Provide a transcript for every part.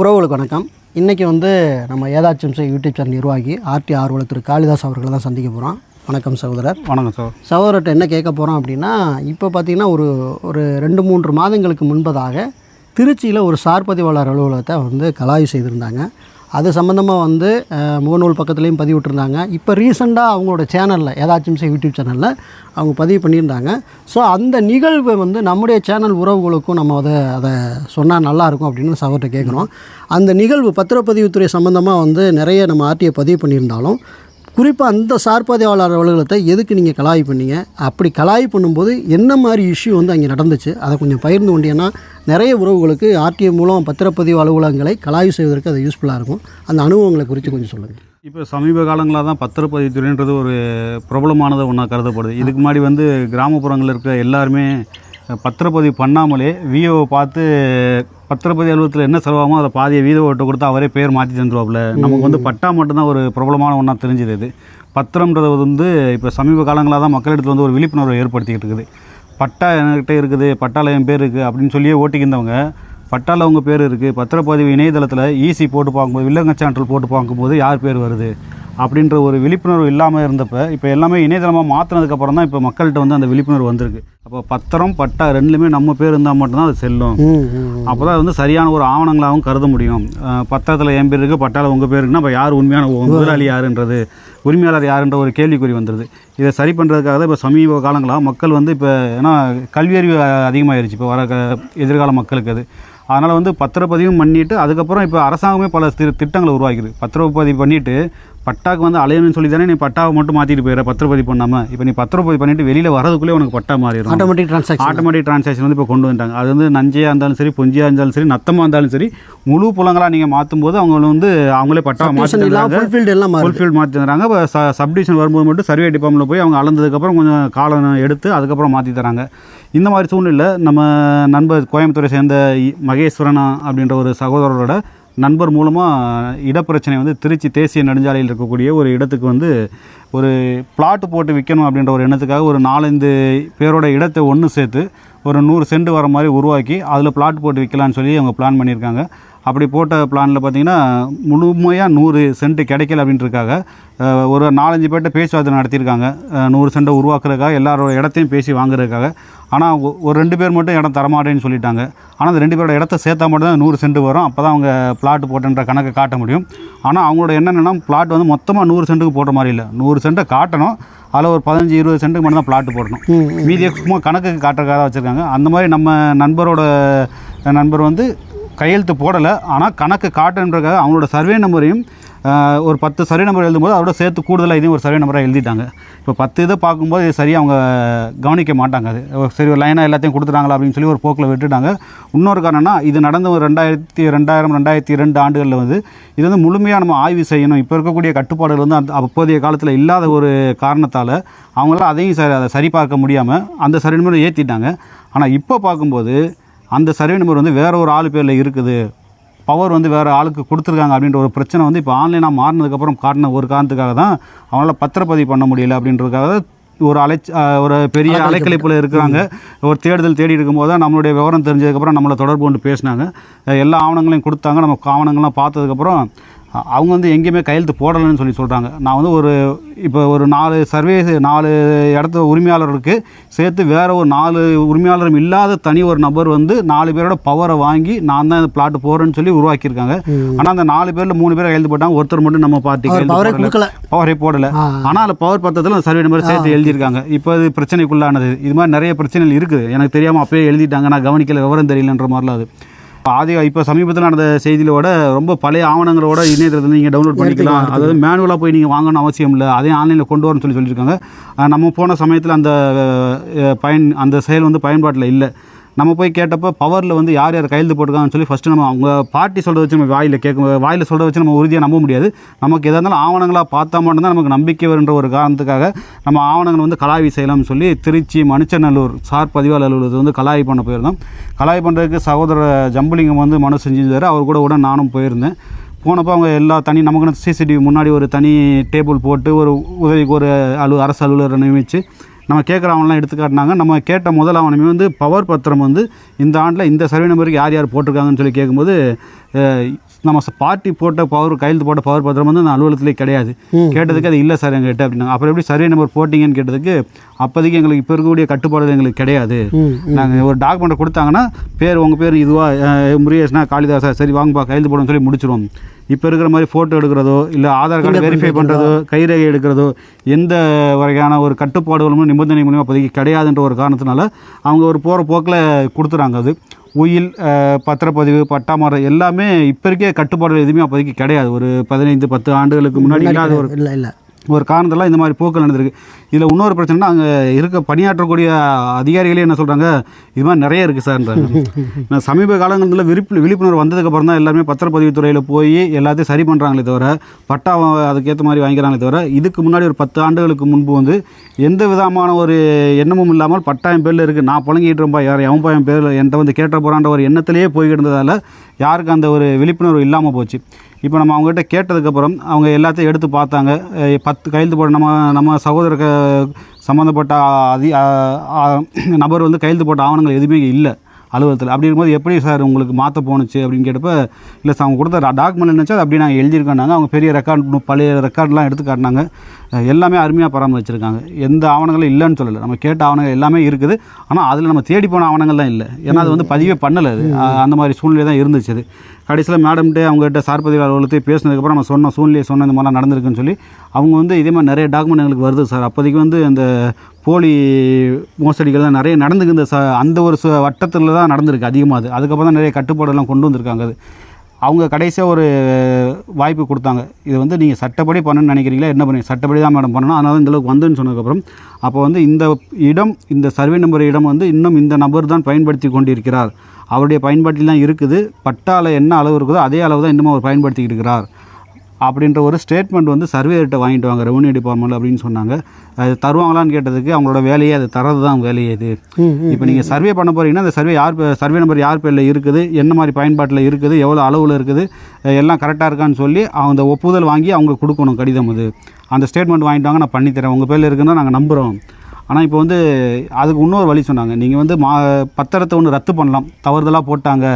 உறவுகளுக்கு வணக்கம். இன்றைக்கி வந்து நம்ம ஏதாச்சும் யூடியூப் சேனல் நிர்வாகி ஆர்டி ஆர்வலர் திரு காளிதாஸ் அவர்களை தான் சந்திக்க போகிறோம் வணக்கம் சகோதரர். வணக்கம் சார். சகோதரர்கிட்ட என்ன கேட்க போகிறோம் அப்படின்னா இப்போ பார்த்தீங்கன்னா ஒரு ஒரு ரெண்டு மூன்று மாதங்களுக்கு முன்பதாக திருச்சியில் ஒரு சார் பதிவாளர் அலுவலகத்தை வந்து கலாய்வு செய்திருந்தாங்க. அது சம்மந்தமாக வந்து முகநூல் பக்கத்துலேயும் பதிவிட்டிருந்தாங்க. இப்போ ரீசெண்டாக அவங்களோட சேனலில் ஏதாச்சும் யூடியூப் சேனலில் அவங்க பதிவு பண்ணியிருந்தாங்க. ஸோ அந்த நிகழ்வை வந்து நம்முடைய சேனல் உறவுகளுக்கும் நம்ம அதை அதை சொன்னால் நல்லாயிருக்கும் அப்படின்னு சவர்கிட்ட கேட்குறோம் அந்த நிகழ்வு பத்திரப்பதிவுத்துறை சம்மந்தமாக வந்து நிறைய நம்ம ஆர்டிஐ பதிவு பண்ணியிருந்தாலும் குறிப்பாக அந்த சார்பதிவாளர் அலுவலகத்தை எதுக்கு நீங்கள் கலாய் பண்ணீங்க? அப்படி கலாய் பண்ணும்போது என்ன மாதிரி இஷ்யூ வந்து அங்கே நடந்துச்சு? அதை கொஞ்சம் பகிர்ந்து கொண்டீங்கன்னா நிறைய உறவுகளுக்கு ஆர்டிஐ மூலம் பத்திரப்பதிவு அலுவலகங்களை கலாய்வு செய்வதற்கு அது யூஸ்ஃபுல்லாக இருக்கும். அந்த அனுபவங்களை குறித்து கொஞ்சம் சொல்லுங்கள் இப்போ சமீப காலங்களாக தான் பத்திரப்பதிவுத்துறைன்றது ஒரு பிரபலமானது ஒன்றா கருதப்படுது. இதுக்கு முன்னாடி வந்து கிராமப்புறங்களில் இருக்கிற எல்லாருமே பத்திரப்பதிவு பண்ணாமலே விஓவை பார்த்து பத்திரப்பதிவு அலுவலகத்தில் என்ன செலவாகுமோ அதை பாதியை வீத ஓட்ட கொடுத்து அவரே பேர் மாற்றி தந்துருவாப்புல. நமக்கு வந்து பட்டா மட்டும்தான் ஒரு பிரபலமான ஒன்றா தெரிஞ்சது இது. பத்திரம்ன்றது வந்து இப்போ சமீப காலங்களாக தான் மக்களிடத்தில் வந்து ஒரு விழிப்புணர்வை ஏற்படுத்திக்கிட்டு இருக்குது. பட்டா என்கிட்ட இருக்குது பட்டால என் பேர் இருக்குது அப்படின்னு சொல்லியே ஓட்டிக்கிந்தவங்க பட்டால உங்கள் பேர் இருக்குது பத்திரப்பதிவு இணையதளத்தில் ஈசி போட்டு பார்க்கும்போது வில்லங்க சான்றிதழ் போட்டு பார்க்கும்போது யார் பேர் வருது? அப்படின்ற ஒரு விழிப்புணர்வு இல்லாமல் இருந்தப்ப இப்போ எல்லாமே இணையதளமாக மாற்றினதுக்கப்புறம் தான் இப்போ மக்கள்கிட்ட வந்து அந்த விழிப்புணர்வு வந்திருக்கு. அப்போ பத்திரம் பட்டா ரெண்டுலையுமே நம்ம பேர் இருந்தால் மட்டும்தான் அது செல்லும். அப்போ தான் வந்து சரியான ஒரு ஆவணங்களாகவும் கருத முடியும். பத்திரத்தில் என் பேர் இருக்குது பட்டால உங்கள் பேர் இருக்குன்னா அப்போ யார் உண்மையான முதலாளி யாருன்றது உரிமையாளர் யாருன்ற ஒரு கேள்விக்குறி வந்துடுது இதை சரி பண்ணுறதுக்காக தான் இப்போ சமீப காலங்களாக மக்கள் வந்து இப்போ ஏன்னா கல்வியறிவு அதிகமாகிருச்சு இப்போ வர எதிர்கால மக்களுக்கு அது. அதனால் வந்து பத்திரப்பதிவும் பண்ணிட்டு அதுக்கப்புறம் இப்போ அரசாங்கமே பல தி திட்டங்களை உருவாக்கிது. பத்திரப்பதிவு பண்ணிவிட்டு பட்டாக்கு வந்து அலையணும்னு சொல்லி தானே நீ பட்டாவை மட்டும் மாற்றிட்டு போயிடுற? பத்திரப்பதிவு பண்ணாமல் இப்போ நீ பத்திரப்பதிவு பண்ணிவிட்டு வெளியில் வரதுக்குள்ளே உனக்கு பட்டா மாறிடும். ஆட்டோமேட்டிக் டிரான்சாக்ஷன் ஆட்டோமேட்டிக் டிரான்சாக்ஷன் வந்து இப்போ கொண்டு வந்துட்டாங்க. அது வந்து நஞ்சையாக இருந்தாலும் சரி பொஞ்சியாக இருந்தாலும் சரி நத்தமாக இருந்தாலும் சரி முழு புலங்களாக நீங்கள் மாற்றும் போது அவங்க வந்து அவங்களே பட்டா மாற்றி இல்லாமல் ஃபுல்ஃபில்டு எல்லாம் மாறுது. ஃபுல்ஃபில் மாற்றி தராங்க இப்போ ச சப்டிவிஷன் வரும்போது மட்டும் சர்வே டிபார்ட்மெண்ட்டில் போய் அவங்க அளந்ததுக்கப்புறம் கொஞ்சம் காலம் எடுத்து அதுக்கப்புறம் மாற்றி தராங்க. இந்த மாதிரி சூழ்நிலையில் நம்ம நண்பர் கோயம்புத்தூரை சேர்ந்த மகேஸ்வரனா அப்படின்ற ஒரு சகோதரரோட நண்பர் மூலமாக இடப்பிரச்சனை வந்து திருச்சி தேசிய நெடுஞ்சாலையில் இருக்கக்கூடிய ஒரு இடத்துக்கு வந்து ஒரு பிளாட்டு போட்டு விற்கணும் அப்படின்ற ஒரு எண்ணத்துக்காக ஒரு நாலஞ்சு பேரோட இடத்தை ஒன்று சேர்த்து ஒரு நூறு சென்ட் வர மாதிரி உருவாக்கி அதில் பிளாட் போட்டு விற்கலான்னு சொல்லி அவங்க பிளான் பண்ணியிருக்காங்க. அப்படி போட்ட பிளானில் பார்த்தீங்கன்னா முழுமையாக நூறு சென்ட் கிடைக்கல அப்படின்றதுக்காக அஹ், ஒரு நாலஞ்சு பேர்கிட்ட பேச்சுவார்த்தை நடத்தியிருக்காங்க. நூறு சென்ட்டை உருவாக்குறதுக்காக எல்லாரோட இடத்தையும் பேசி வாங்குறதுக்காக. ஆனால் ஒரு ரெண்டு பேர் மட்டும் இடம் தரமாட்டேன்னு சொல்லிட்டாங்க. ஆனால் அந்த ரெண்டு பேரோட இடத்த சேர்த்தா மட்டும் தான் நூறு சென்ட் வரும். அப்போ தான் அவங்க பிளாட் போட்டுன்ற கணக்கை காட்ட முடியும். ஆனால் அவங்களோட என்னென்னா பிளாட் வந்து மொத்தமாக நூறு சென்ட்டுக்கு போடுற மாதிரி இல்லை. நூறு சென்ட்டை காட்டணும். அதில் ஒரு பதினஞ்சு இருபது சென்ட்டுக்கு மட்டும் தான் பிளாட் போடணும். ம் மீதியை சும்மா கணக்குக்கு காட்டுறதுக்காக தான் வச்சுருக்காங்க. அந்த மாதிரி நம்ம நண்பரோட நண்பர் வந்து கையெழுத்து போடலை. ஆனால் கணக்கு காட்டுன்றக்காக அவங்களோட சர்வே நம்பரையும் ஒரு பத்து சர்வே நம்பர் எழுதும்போது அதோட சேர்த்து கூடுதலாக இதையும் ஒரு சர்வே நம்பராக எழுதிட்டாங்க. இப்போ பத்து இதை பார்க்கும்போது இது சரியாக அவங்க கவனிக்க மாட்டாங்க. அது சரி ஒரு லைனாக எல்லாத்தையும் கொடுத்துட்டாங்களா அப்படின்னு சொல்லி ஒரு போக்கில் விட்டுட்டாங்க. இன்னொரு காரணம்னா இது நடந்த ஒரு ரெண்டாயிரத்தி ரெண்டாயிரம் ரெண்டாயிரத்தி ரெண்டு ஆண்டுகளில் வந்து இது வந்து முழுமையாக நம்ம ஆய்வு செய்யணும். இப்போ இருக்கக்கூடிய கட்டுப்பாடுகள் வந்து அந்த அப்போதைய காலத்தில் இல்லாத ஒரு காரணத்தால் அவங்களால அதையும் சரி அதை சரி பார்க்க முடியாமல் அந்த சர்வே நம்பரை ஏற்றிட்டாங்க ஆனால் இப்போ பார்க்கும்போது அந்த சர்வே நம்பர் வந்து வேற ஒரு ஆள் பேரில் இருக்குது. பவர் வந்து வேறு ஆளுக்கு கொடுத்துருக்காங்க அப்படின்ற ஒரு பிரச்சனை வந்து இப்போ ஆன்லைனாக மாறினதுக்கப்புறம் காட்டின ஒரு காரணத்துக்காக தான் அவங்களால பத்திரப்பதிவு பண்ண முடியல அப்படின்றதுக்காக ஒரு அலை ஒரு பெரிய அலைக்கழிப்பில் இருக்கிறாங்க. ஒரு தேடுதல் தேடி இருக்கும்போது தான் நம்மளுடைய விவரம் தெரிஞ்சதுக்கப்புறம் நம்மளை தொடர்பு கொண்டு பேசினாங்க. எல்லா ஆவணங்களையும் கொடுத்தாங்க. நம்ம ஆவணங்கள்லாம் பார்த்ததுக்கப்புறம் அவங்க வந்து எங்கேயுமே கையெழுத்து போடலைன்னு சொல்லி சொல்கிறாங்க நான் வந்து ஒரு இப்போ ஒரு நாலு சர்வே நாலு இடத்த உரிமையாளருக்கு சேர்த்து வேற ஒரு நாலு உரிமையாளரும் இல்லாத தனி ஒரு நபர் வந்து நாலு பேரோட பவரை வாங்கி நான் தான் இந்த பிளாட் போகிறேன்னு சொல்லி உருவாக்கியிருக்காங்க. ஆனால் அந்த நாலு பேரில் மூணு பேர் கையெழுத்து போட்டாங்க. ஒருத்தர் மட்டும் நம்ம பார்ட்டி அவர் பவரே கையெழுத்து பவரே போடலை. ஆனால் அதில் பவர் பத்திரத்தில் அந்த சர்வே நம்பர் சேர்த்து எழுதியிருக்காங்க. இப்போ இது பிரச்சனைக்குள்ளானது. இது மாதிரி நிறைய பிரச்சனைகள் இருக்குது. எனக்கு தெரியாமல் அப்பயே எழுதிட்டாங்க. நான் கவனிக்கல. விவரம் தெரியலன்ற மாதிரிலாம் அது. ஆதி இப்போ சமீபத்தில் நடந்த செய்தியிலோட ரொம்ப பழைய ஆவணங்களோட இணையத்தில் நீங்கள் டவுன்லோட் பண்ணிக்கலாம். அதாவது மேனுவலாக போய் நீங்கள் வாங்கணும் அவசியம் இல்லை. அதையும் ஆன்லைனில் கொண்டு வரணும்னு சொல்லி சொல்லியிருக்காங்க நம்ம போன சமயத்தில் அந்த பயன் அந்த செயல் வந்து பயன்பாட்டில் இல்லை. நம்ம போய் கேட்டப்போ பவரில் வந்து யார் யார் கையெழுத்து போட்டுருக்காங்கன்னு சொல்லி ஃபஸ்ட்டு நம்ம அவங்க பார்ட்டி சொல்கிறத வச்சு நம்ம வாயில் கேட்க வாயில் சொல்கிறத வச்சு நம்ம உறுதியாக நம்ப முடியாது. நமக்கு எதாக இருந்தாலும் ஆவணங்களாக பார்த்தா மட்டும்தான் நமக்கு நம்பிக்கை வருன்ற ஒரு காரணத்துக்காக நம்ம ஆவணங்கள் வந்து கலாவி செய்யலாம்னு சொல்லி திருச்சி மணிச்சநல்லூர் சார் பதிவாளர் அலுவலகத்தை வந்து கலாய் பண்ண போயிருந்தோம். கலாய் பண்ணுறதுக்கு சகோதர ஜம்புலிங்கம் வந்து மனு செஞ்சிருந்தார். அவர் கூட உடன் நானும் போயிருந்தேன். போனப்போ அவங்க எல்லா தனி நமக்குன்னு சிசிடிவி முன்னாடி ஒரு தனி டேபிள் போட்டு ஒரு உதவிக்கு ஒரு அலு அரசு அலுவலரை நியமித்து நம்ம கேட்குற ஆவணம்லாம் எடுத்து காட்டினாங்க. நம்ம கேட்ட முதல் ஆவணமே வந்து பவர் பத்திரம் வந்து இந்த ஆண்டில் இந்த சர்வே நம்பருக்கு யார் யார் போட்டிருக்காங்கன்னு சொல்லி கேட்கும்போது நம்ம பார்ட்டி போட்ட பவர் கையெழுத்து போட்ட பவர் பத்திரம் வந்து அந்த அலுவலகத்திலே கிடையாது. கேட்டதுக்கு அது இல்லை சார் எங்ககிட்ட அப்படின்னாங்க. அப்புறம் எப்படி சர்வே நம்பர் போட்டிங்கன்னு கேட்டதுக்கு அப்போதைக்கு எங்களுக்கு இப்போ இருக்கக்கூடிய கட்டுப்பாடு எங்களுக்கு கிடையாது. நாங்கள் ஒரு டாக்குமெண்ட் கொடுத்தாங்கன்னா பேர் உங்கள் பேர் இதுவா முருகேஷ்னா காளிதாசா சரி வாங்கப்பா கையெழுத்து போடணும்னு சொல்லி முடிச்சிருவோம். இப்போ இருக்கிற மாதிரி ஃபோட்டோ எடுக்கிறதோ இல்லை ஆதார் கார்டு வெரிஃபை பண்ணுறதோ கைரேகை எடுக்கிறதோ. எந்த வகையான ஒரு கட்டுப்பாடுகளும் நிபந்தனை மூலியமாக இப்போதைக்கு கிடையாதுன்ற ஒரு காரணத்தினால அவங்க ஒரு போகிற போக்கில் கொடுத்துறாங்க அது. உயில் பத்திரப்பதிவு பட்டாமரம் எல்லாமே இப்போ இருக்க கட்டுப்பாடுகள் எதுவுமே அப்போதைக்கு கிடையாது. ஒரு பதினைந்து பத்து ஆண்டுகளுக்கு முன்னாடி இல்லாத ஒரு இல்லை இல்லை. ஒரு காரணத்தெல்லாம் இந்த மாதிரி போக்கள் நடந்திருக்கு. இதில் இன்னொரு பிரச்சனைனா அங்கே இருக்க பணியாற்றக்கூடிய அதிகாரிகளே என்ன சொல்கிறாங்க இது மாதிரி நிறைய இருக்குது சார்ன்றாங்க நான் சமீப காலங்களில் விழிப்பு விழிப்புணர்வு வந்ததுக்கப்புறம் தான் எல்லாருமே பத்திரப்பதிவு துறையில் போய் எல்லாத்தையும் சரி பண்ணுறாங்களே தவிர பட்டா அதுக்கேற்ற மாதிரி வாங்கிக்கிறாங்களே தவிர இதுக்கு முன்னாடி ஒரு பத்து ஆண்டுகளுக்கு முன்பு வந்து எந்த விதமான ஒரு எண்ணமும் இல்லாமல் பட்டாயம் பேரில் இருக்குது நான் புழங்கிட்டு இருப்பா யார் எவன் பையன் பேரில் என்கிட்ட வந்து கேட்ட போகிறான்ற ஒரு எண்ணத்திலேயே போய்கிட்டு இருந்ததால் யாருக்கு அந்த ஒரு விழிப்புணர்வு இல்லாமல் போச்சு. இப்போ நம்ம அவங்ககிட்ட கேட்டதுக்கப்புறம் அவங்க எல்லாத்தையும் எடுத்து பார்த்தாங்க. பத்து கையெழுத்து போட நம்ம நம்ம சகோதர சம்மந்தப்பட்ட அதி நபர் வந்து கையெழுத்து போட்ட ஆவணங்கள் எதுவுமே இல்லை அலுவலகத்தில். அப்படி இருக்கும்போது எப்படி சார் உங்களுக்கு மாற்ற போணுச்சு அப்படின்னு கேட்டப்ப இல்லை சார் அவங்க கொடுத்த டாக்குமெண்ட் என்னச்சு அது அப்படி நாங்கள் எழுதியிருக்கோன்னாங்க அவங்க பெரிய ரெக்கார்ட் பழைய ரெக்கார்ட்லாம் எடுத்து காட்டினாங்க. எல்லாமே அருமையாக பராமரிச்சிருக்காங்க எந்த ஆவணங்களும் இல்லைன்னு சொல்லலை. நம்ம கேட்ட ஆவணங்கள் எல்லாமே இருக்குது. ஆனால் அதில் நம்ம தேடி போன ஆவணங்கள்லாம் இல்லை. ஏன்னா அது வந்து பதிவே பண்ணலை அது. அந்த மாதிரி சூழ்நிலை தான் இருந்துச்சு அது. கடைசியில் மேடம்கிட்ட அவங்ககிட்ட சார்பதிவு அலுவலகத்தை பேசினதுக்கப்புறம் நம்ம சொன்ன சூழ்நிலையை சொன்ன இந்த மாதிரிலாம் நடந்திருக்குன்னு சொல்லி. அவங்க வந்து இதே மாதிரி நிறைய டாக்குமெண்ட் எங்களுக்கு வருது சார். அப்போதைக்கு வந்து அந்த போலி மோசடிகள் தான் நிறைய நடந்துக்கு இந்த ச அந்த ஒரு ச வட்டத்தில் தான் நடந்திருக்கு அதிகமாக அது. அதுக்கப்புறம் தான் நிறைய கட்டுப்பாடெல்லாம் கொண்டு வந்திருக்காங்க அது. அவங்க கடைசியாக ஒரு வாய்ப்பு கொடுத்தாங்க. இது வந்து நீங்கள் சட்டப்படி பண்ணணும்னு நினைக்கிறீங்களா? என்ன பண்ணுங்க? சட்டப்படி தான் மேடம் பண்ணணும். அதனால இந்தளவுக்கு வந்துன்னு சொன்னதுக்கப்புறம் அப்போ வந்து இந்த இடம் இந்த சர்வே நம்பர் இடம் வந்து இன்னும் இந்த நபர் தான் பயன்படுத்தி கொண்டிருக்கிறார். அவருடைய பயன்பாட்டில் தான் இருக்குது. பட்டால என்ன அளவு இருக்குதோ அதே அளவு தான் இன்னமும் அவர் பயன்படுத்திக்கிட்டு இருக்கிறார். அப்படின்ற ஒரு ஸ்டேட்மெண்ட் வந்து சர்வேயர்கிட்ட வாங்கிட்டு வாங்க ரெவன்யூ டிபார்ட்மெண்ட் அப்படின்னு சொன்னாங்க. அது தருவாங்களான்னு கேட்டதுக்கு அவங்களோட வேலையே அது தரது தான் வேலையே இது இப்போ நீங்கள் சர்வே பண்ண போறீங்கன்னா அந்த சர்வே யார் சர்வே நம்பர் யார் பேரில் இருக்குது என்ன மாதிரி பயன்பாட்டில் இருக்குது எவ்வளோ அளவில் இருக்குது எல்லாம் கரெக்டாக இருக்கான்னு சொல்லி அந்த ஒப்புதல் வாங்கி அவங்க கொடுக்கணும் கடிதம் அது. அந்த ஸ்டேட்மெண்ட் வாங்கிட்டு வாங்க நான் பண்ணித்தரேன் உங்கள் பேரில் இருக்குன்னா நாங்கள் நம்புகிறோம் ஆனால் இப்போ வந்து அதுக்கு இன்னொரு வழி சொன்னாங்க. நீங்கள் வந்து மா பத்திரத்தை ஒன்று ரத்து பண்ணலாம். தவறுதலாக போட்டாங்க.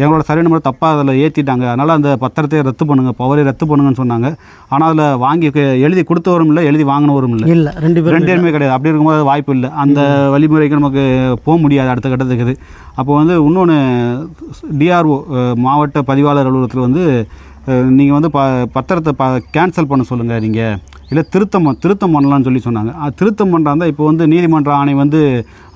எங்களோட சர்வே நம்பர் தப்பாக அதில் ஏற்றிட்டாங்க அதனால் அந்த பத்திரத்தை ரத்து பண்ணுங்கள் பவரை ரத்து பண்ணுங்கன்னு சொன்னாங்க. ஆனால் அதில் வாங்கி எழுதி கொடுத்தவரும் இல்லை எழுதி வாங்கினவரும் இல்லை. இல்லை ரெண்டு பேரும் ரெண்டு பேருமே கிடையாது. அப்படி இருக்கும்போது வாய்ப்பு இல்லை. அந்த வழிமுறைக்கு நமக்கு போக முடியாது அடுத்த கட்டத்துக்கு அப்போ வந்து இன்னொன்று டிஆர்ஓ மாவட்ட பதிவாளர் அலுவலகத்தில் வந்து நீங்கள் வந்து ப பத்திரத்தை ப கேன்சல் பண்ண சொல்லுங்கள் நீங்கள் இல்லை திருத்தம் திருத்தம் பண்ணலாம்னு சொல்லி சொன்னாங்க. அது திருத்தம் பண்ணுறாங்க இப்போ வந்து நீதிமன்ற ஆணை வந்து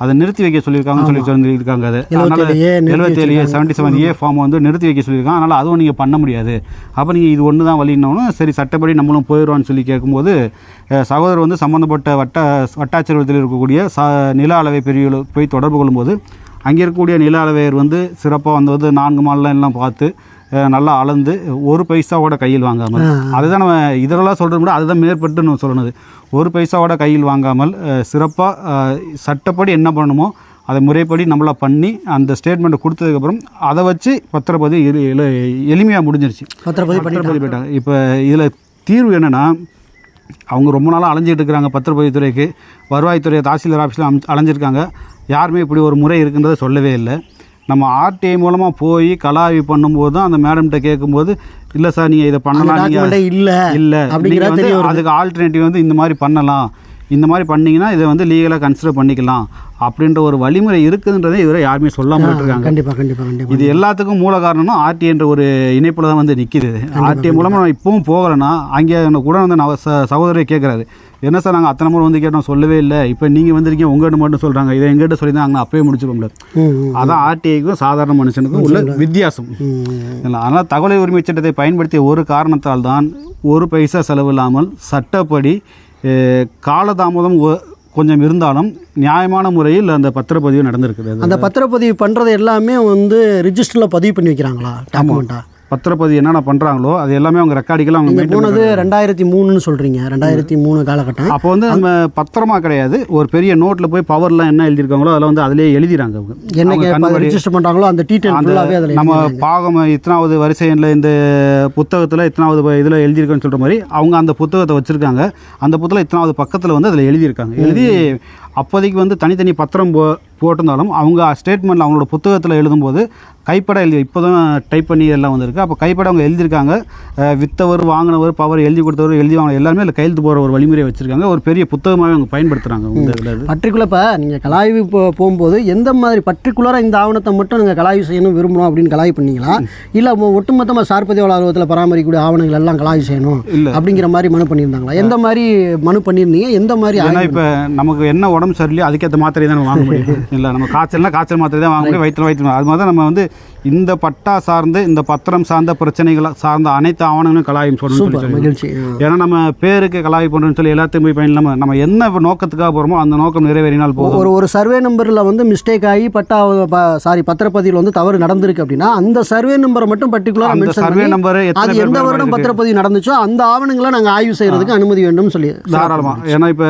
அதை நிறுத்தி வைக்க சொல்லியிருக்காங்கன்னு சொல்லி சொல்லியிருக்காங்க அது. அதனால் 77 ஏ நிறுத்தி எழுபத்தேழு A seventy seven A form வந்து நிறுத்தி வைக்க சொல்லியிருக்காங்க. அதனால் அதுவும் நீங்கள் பண்ண முடியாது. அப்போ நீங்கள் இது ஒன்று தான் வழின்னொன்னு சரி சட்டப்படி நம்மளும் போயிடுவான்னு சொல்லி கேட்கும்போது சகோதரர் வந்து சம்மந்தப்பட்ட வட்ட வட்டாட்சியரகத்தில் இருக்கக்கூடிய ச நில அளவை பிரிவில் போய் தொடர்பு கொள்ளும்போது அங்கே இருக்கக்கூடிய நில அளவையர் வந்து சிறப்பாக வந்து நான்கு மாடலாம் எல்லாம் பார்த்து நல்லா அளந்து ஒரு பைசாவோட கையில் வாங்காமல். அதுதான் நம்ம இதெல்லாம் சொல்கிறது கூட அதுதான் மேற்பட்டு நம்ம சொல்லணுது. ஒரு பைசாவோட கையில் வாங்காமல் சிறப்பாக சட்டப்படி என்ன பண்ணணுமோ அதை முறைப்படி நம்மளா பண்ணி அந்த ஸ்டேட்மெண்ட்டை கொடுத்ததுக்கப்புறம் அதை வச்சு பத்திரப்பதிவு எளி எளி- எளிமையாக முடிஞ்சிருச்சு. பத்திரப்பதிவு பத்திரப்பதிவு போயிட்டாங்க இப்போ இதில் தீர்வு என்னென்னா அவங்க ரொம்ப நாளாக அலைஞ்சிட்டு இருக்கிறாங்க பத்திரப்பதிவுத்துறைக்கு வருவாய்த்துறை தாசில்தார் ஆஃபீஸில் அலைஞ்சிருக்காங்க. யாருமே இப்படி ஒரு முறை இருக்குன்றதை சொல்லவே இல்லை. நம்ம ஆர்டிஐ மூலமாக போய் கலாய்வு பண்ணும்போது தான் அந்த மேடம்கிட்ட கேட்கும்போது இல்லை சார் நீங்கள் இதை பண்ணலாம் நீங்கள் இல்லை. இல்லை. அப்படிங்கிறா நீங்கள் வந்து தெரிய வருது. அதுக்கு ஆல்டர்னேட்டிவ் வந்து இந்த மாதிரி பண்ணலாம். இந்த மாதிரி பண்ணீங்கன்னா இதை வந்து லீகலாக கன்சிடர் பண்ணிக்கலாம் அப்படின்ற ஒரு வழிமுறை இருக்குதுன்றதை இதுவரை யாருமே சொல்லாமல் விட்டுருக்காங்க. கண்டிப்பாக கண்டிப்பாக கண்டிப்பாக இது எல்லாத்துக்கும் மூல காரணம்னா ஆர்டி என்ற ஒரு இணைப்பில் தான் வந்து நிற்கிது ஆர்டிஐ மூலமாக நான் இப்பவும் போகலைன்னா அங்கே அந்த கூட வந்து நான் ச சகோதரர் கேட்குறாரு என்ன சார் நாங்கள் அத்தனை முறை வந்து கேட்டோம் சொல்லவே இல்லை. இப்போ நீங்கள் வந்திருக்கீங்க உங்கள்கிட்ட மட்டும் சொல்கிறாங்க இதை எங்கிட்ட சொல்லி தான் அப்பயே முடிச்சிருக்கோம்ல ம் ம் அதான் ஆர்டிஐக்கும் சாதாரண மனுஷனுக்கும் உள்ள வித்தியாசம். அதனால் தகவல் உரிமை சட்டத்தை பயன்படுத்திய ஒரு காரணத்தால் தான் ஒரு பைசா செலவில்லாமல் சட்டப்படி அஹ், காலதாமதம் கொஞ்சம் இருந்தாலும் நியாயமான முறையில் அந்த பத்திரப்பதிவு நடந்திருக்கிறது அந்த பத்திரப்பதிவு பண்ணுறது எல்லாமே வந்து ரிஜிஸ்டரில் பதிவு பண்ணி வைக்கிறாங்களா டாக்குமெண்ட்டா பத்திரப்பதிவு என்னென்ன பண்ணுறாங்களோ அது எல்லாமே அவங்க ரெக்கார்டிக்கெல்லாம் அவங்க நீங்கள் போனது ரெண்டாயிரத்தி மூணுன்னு சொல்கிறீங்க ரெண்டாயிரத்தி மூணு காலகட்டம். அப்போ வந்து நம்ம பத்திரமா கிடையாது. ஒரு பெரிய நோட்டில் போய் பவர்லாம் என்ன எழுதியிருக்காங்களோ அதில் வந்து அதிலே எழுதிறாங்க அவங்க. கண்ணுபடி- ரிஜிஸ்டர் பண்ணுறாங்களோ அந்த டீட்டெயில் அந்த நம்ம பாகம் இத்தனாவது வரிசை எண்ணில் இந்த புத்தகத்தில் இத்தனாவது இதில் எழுதியிருக்கேன்னு சொல்கிற மாதிரி அவங்க அந்த புத்தகத்தை வச்சுருக்காங்க. அந்த புத்தகம் இத்தனாவது பக்கத்தில் வந்து அதில் எழுதியிருக்காங்க. எழுதி அப்போதைக்கு வந்து தனித்தனி பத்திரம் போ போட்டிருந்தாலும் அவங்க ஸ்டேட்மெண்ட்டில் அவங்களோட புத்தகத்தில் எழுதும்போது கைப்பட எழுதி இப்போ தான் டைப் பண்ணி எல்லாம் வந்திருக்கு. அப்போ கைப்பட அவங்க எழுதியிருக்காங்க. வித்தவர் வாங்கினவர் பவர் எழுதி கொடுத்தவர் எழுதி வாங்கின எல்லாமே அதில் கையெழுத்து போகிற ஒரு வழிமுறையை வச்சுருக்காங்க. ஒரு பெரிய புத்தகமாகவே அவங்க பயன்படுத்துகிறாங்க இது. பர்டிகுலர் இப்போ நீங்கள் கலாய்வு போ போகும்போது எந்த மாதிரி பர்டிகுலராக இந்த ஆவணத்தை மட்டும் நீங்கள் கலாய்வு செய்யணும் விரும்பணும் அப்படின்னு கலாய்வு பண்ணீங்களா? இல்லை ஒட்டுமொத்தமாக சார்பதிவாளர் அலுவலகத்தில் பராமரிக்கக்கூடிய ஆவணங்கள் எல்லாம் கலாய்வு செய்யணும் இல்ல. அப்படிங்கிற மாதிரி மனு பண்ணியிருந்தாங்களா? எந்த மாதிரி மனு பண்ணியிருந்தீங்க? எந்த மாதிரி ஆய்வு இப்போ நமக்கு என்ன உடம்பு சரியில்லையோ அதுக்கேற்ற மாத்திரை தான் நம்ம வாங்க முடியும். இல்லை நம்ம காய்ச்சல்னா காய்ச்சல் மாத்திரை தான் வாங்க முடியும் வயிற்றுல வயிற்று அது மாதிரி தான் நம்ம வந்து இந்த பட்டா சார்ந்து இந்த பத்திரம் சார்ந்த பிரச்சனைகள் சார்ந்த அனைத்து ஆவணங்களும் கலாயம் சொல்லணும்னு சொல்லி. ஏன்னா நம்ம பேருக்கு கலாய் பண்ணுறோம்னு சொல்லி எல்லாத்தையும் போய் பயன் நம்ம என்ன நோக்கத்துக்காக போகிறோமோ அந்த நோக்கம் நிறைவேறினால் போதும். ஒரு ஒரு சர்வே நம்பரில் வந்து மிஸ்டேக் ஆகி பட்டா சாரி பத்திரப்பதிவில் வந்து தவறு நடந்திருக்கு அப்படின்னா அந்த சர்வே நம்பரை மட்டும் பர்டிகுலராக அந்த சர்வே நம்பர் அது எந்த வருடம் பத்திரப்பதிவு நடந்துச்சோ அந்த ஆவணங்களை நாங்கள் ஆய்வு செய்யறதுக்கு அனுமதி வேண்டும் சொல்லி தாராளமாக ஏன்னா இப்போ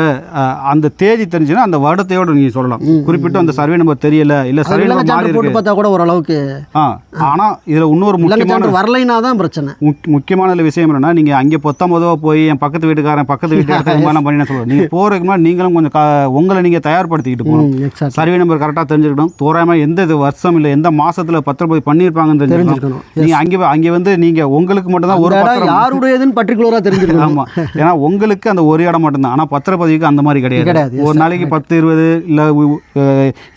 அந்த தேதி தெரிஞ்சுன்னா அந்த வருடத்தையோட நீங்கள் சொல்லலாம். குறிப்பிட்டு அந்த சர்வே நம்பர் தெரியல இல்லை சர்வே நம்பர் போட்டு பார்த்தா கூட ஓரளவுக்கு ஆ ஆனால் இதில் இன்னொரு முக்கியமான சான்று வரலைன்னா தான் பிரச்சனை. முக்- முக்கியமான விஷயம் என்னன்னா நீங்க அங்கே பொத்தாமதுவா போய் என் பக்கத்து வீட்டுக்காரன் பக்கத்து வீட்டு இடத்துல பண்ணி நான் சொல்லுவேன் நீங்க போறதுக்கு முன்னாடி நீங்களும் கொஞ்சம் உங்களை நீங்க தயார்படுத்திக்கிட்டு போகணும். சர்வே நம்பர் கரெக்டாக தெரிஞ்சுக்கணும். தோராயமா எந்த இது வருஷம் இல்லை எந்த மாசத்துல பத்திரப்பதிவு பண்ணியிருப்பாங்கன்னு தெரிஞ்சுக்கணும். நீங்க அங்கே அங்கே வந்து நீங்க உங்களுக்கு மட்டும் தான் ஒரு யாருடையதுன்னு பர்டிகுலராக தெரிஞ்சிருக்கணும் ஆமா. ஏன்னா உங்களுக்கு அந்த ஒரு இடம் மட்டும்தான். ஆனா பத்திரப்பதிவுக்கு அந்த மாதிரி கிடையாது, ஒரு நாளைக்கு பத்து இருபது இல்ல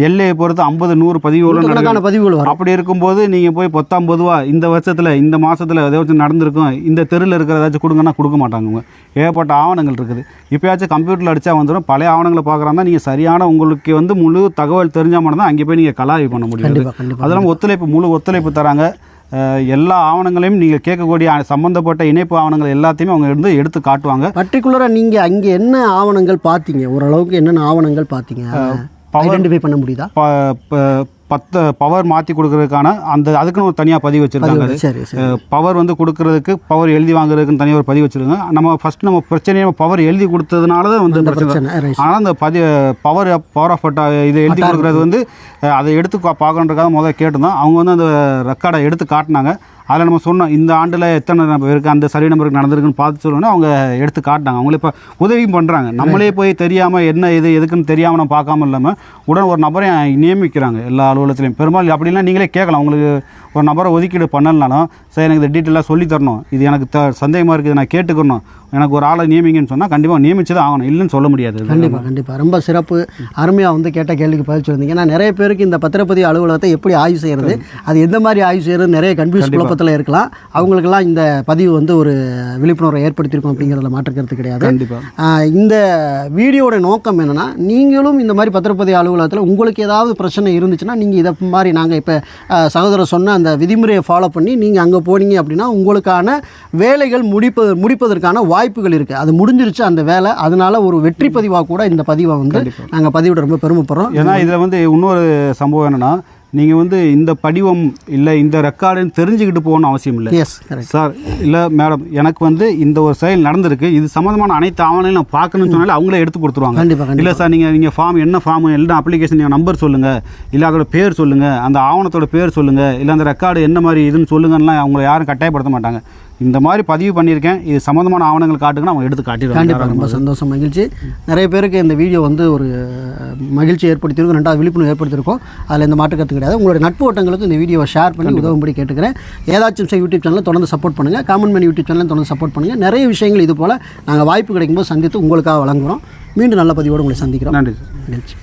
எல்லையை பொறுத்து ஐம்பது நூறு பதிவுகளும் நூற்றுக்கணக்கான பதிவுகள் அப்படி இருக்கும்போது நீங்க போய் பத்தாம் பொதுவா இந்த வருஷத்துல இந்த மாசத்துல ஏதாச்சும் நடந்திருக்கும் இந்த தெருவில் இருக்கிற ஏதாச்சும் கொடுங்கன்னா கொடுக்க மாட்டாங்க ஏகப்பட்ட ஆவணங்கள் இருக்குது. இப்போயாச்சும் கம்ப்யூட்டரில் அடிச்சா வந்துடும் பழைய ஆவணங்களை பார்க்குறாங்க நீங்கள் சரியான உங்களுக்கு வந்து முழு தகவல் தெரிஞ்சால் மட்டும்தான் அங்கே போய் நீங்கள் கலாய்வு பண்ண கண்டிப்பாக அதெல்லாம் ஒத்துழைப்பு முழு ஒத்துழைப்பு தராங்க. எல்லா ஆவணங்களையும் நீங்கள் கேட்கக்கூடிய சம்பந்தப்பட்ட இணைப்பு ஆவணங்கள் எல்லாத்தையுமே அவங்க இருந்து எடுத்து காட்டுவாங்க. பர்டிகுலராக நீங்கள் அங்கே என்ன ஆவணங்கள் பார்த்தீங்க? ஓரளவுக்கு என்னென்ன ஆவணங்கள் பார்த்தீங்க? ஐடென்டிஃபை பண்ண முடியுதா? பத்து பவர் மாற்றி கொடுக்கறதுக்கான அந்த அதுக்குன்னு ஒரு தனியாக பதிவு வச்சுருக்காங்க பவர் வந்து கொடுக்கறதுக்கு பவர் எழுதி வாங்குறதுக்குன்னு தனியாக ஒரு பதிவு வச்சுருக்காங்க. நம்ம ஃபர்ஸ்ட் நம்ம பிரச்சனையை பவர் எழுதி கொடுத்ததுனால தான் வந்து பிரச்சனை ஆனால் அந்த பதி பவர் பவர் ஆஃப் பட்டா இதை எழுதி கொடுக்குறது வந்து அதை எடுத்து பார்க்கணுன்றக்காக முதல்ல கேட்டிருந்தோம். அவங்க வந்து அந்த ரெக்கார்டை எடுத்து காட்டினாங்க. அதில் நம்ம சொன்னோம் இந்த ஆண்டில் எத்தனை இருக்குது அந்த சரி நம்பருக்கு நடந்திருக்குன்னு பார்த்து சொல்லணும்னா அவங்க எடுத்து காட்டினாங்க. அவங்களே இப்போ உதவியும் பண்ணுறாங்க நம்மளே போய் தெரியாமல் என்ன இது எதுக்குன்னு தெரியாமல் நம்ம பார்க்காம இல்லாமல் உடன் ஒரு நபரை நியமிக்கிறாங்க. எல்லா அலுவலகத்துலையும். பெரும்பாலும் அப்படிலாம் நீங்களே கேட்கலாம். உங்களுக்கு ஒரு நபரை ஒதுக்கீடு பண்ணலனாலும் சரி எனக்கு இந்த டீட்டெயிலாக சொல்லி தரணும். இது எனக்கு த சந்தேகமாக இருக்குது. நான் கேட்டுக்கணும். எனக்கு ஒரு ஆளை நியமிங்கன்னு சொன்னால் கண்டிப்பாக நியமிச்சு தான் ஆகணும். இல்லைன்னு சொல்ல முடியாது. இது. கண்டிப்பாக கண்டிப்பாக ரொம்ப சிறப்பு. அருமையாக வந்து கேட்ட கேள்விக்கு பதில் சொல்லியிருந்தீங்க. ஏன்னா நிறைய பேருக்கு இந்த பத்திரப்பதிவு அலுவலகத்தை எப்படி ஆய்வு செய்கிறது அது எந்த மாதிரி ஆய்வு செய்கிறது நிறைய கன்ஃபியூஸ் குழப்பத்தில் இருக்கலாம். அவங்களுக்கெல்லாம் இந்த பதிவு வந்து ஒரு விழிப்புணர்வை ஏற்படுத்தியிருக்கோம் அப்படிங்கிறதுல மாற்றுக்கிறது கிடையாது. கண்டிப்பாக இந்த வீடியோட நோக்கம் என்னென்னா நீங்களும் இந்த மாதிரி பத்திரப்பதிவு அலுவலகத்தில் உங்களுக்கு ஏதாவது பிரச்சனை இருந்துச்சுன்னா நீங்கள் இதை மாதிரி நாங்கள் இப்போ சகோதரர் சொன்ன அந்த விதிமுறையை ஃபாலோ பண்ணி நீங்கள் அங்கே போனீங்க அப்படின்னா உங்களுக்கான வேலைகள் முடிப்ப முடிப்பதற்கான வாய்ப்புகள் இருக்குது அது முடிஞ்சிருச்சு அந்த வேலை. அதனால ஒரு வெற்றி பதிவாக கூட இந்த பதிவை வந்து நாங்கள் பதிவிட ரொம்ப பெருமைப்படுறோம். ஏன்னா இதில் வந்து இன்னொரு சம்பவம் என்னன்னா நீங்கள் வந்து இந்த படிவம் இல்லை இந்த ரெக்கார்டுன்னு தெரிஞ்சுக்கிட்டு போகணும்னு அவசியம் இல்லை. எஸ் சார் இல்லை மேடம் எனக்கு வந்து இந்த ஒரு செயல் நடந்திருக்கு. இது சம்மந்தமான அனைத்து ஆவணங்களையும் நான் பார்க்கணும்னு சொன்னாலே அவங்களே எடுத்து கொடுத்துருவாங்க. கண்டிப்பாக இல்லை சார் நீங்கள் நீங்கள் ஃபார்ம் என்ன ஃபார்ம் இல்லை அப்ளிகேஷன் நீங்கள் நம்பர் சொல்லுங்கள் இல்லை அதோட பேர் சொல்லுங்கள் அந்த ஆவணத்தோட பேர் சொல்லுங்கள் இல்லை அந்த ரெக்கார்டு என்ன மாதிரி இதுன்னு சொல்லுங்கலாம் அவங்கள யாரும் கட்டாயப்படுத்த மாட்டாங்க. இந்த மாதிரி பதிவு பண்ணியிருக்கேன். இது சம்மந்தமான ஆவணங்கள் காட்டுங்கன்னா அவங்க எடுத்து கண்டிப்பாக காட்டிடுவாங்க ரொம்ப சந்தோஷம் மகிழ்ச்சி. நிறைய பேருக்கு இந்த வீடியோ வந்து ஒரு மகிழ்ச்சி ஏற்படுத்தியிருக்கும் ரெண்டாவது விழிப்புணர்வு ஏற்படுத்தியிருக்கோம். அதில் இந்த மாற்று கருத்து கிடையாது. உங்களுடைய நட்பு வட்டங்களுக்கு இந்த வீடியோவை ஷேர் பண்ணி உதவும்படி கேட்டுக்கிறேன். ஏதாச்சும் யூடியூப் சேனலை தொடர்ந்து சப்போர்ட் பண்ணுங்கள் காமன் மேன் யூடியூப் சேனலை தொடர்ந்து சப்போர்ட் பண்ணுங்கள் நிறைய விஷயங்கள் இது போல் நாங்கள் வாய்ப்பு கிடைக்கும்போது சந்தித்து உங்களுக்காக வழங்குகிறோம் மீண்டும் நல்ல பதிவோடு உங்களை சந்திக்கிறோம். நன்றி மகிழ்ச்சி.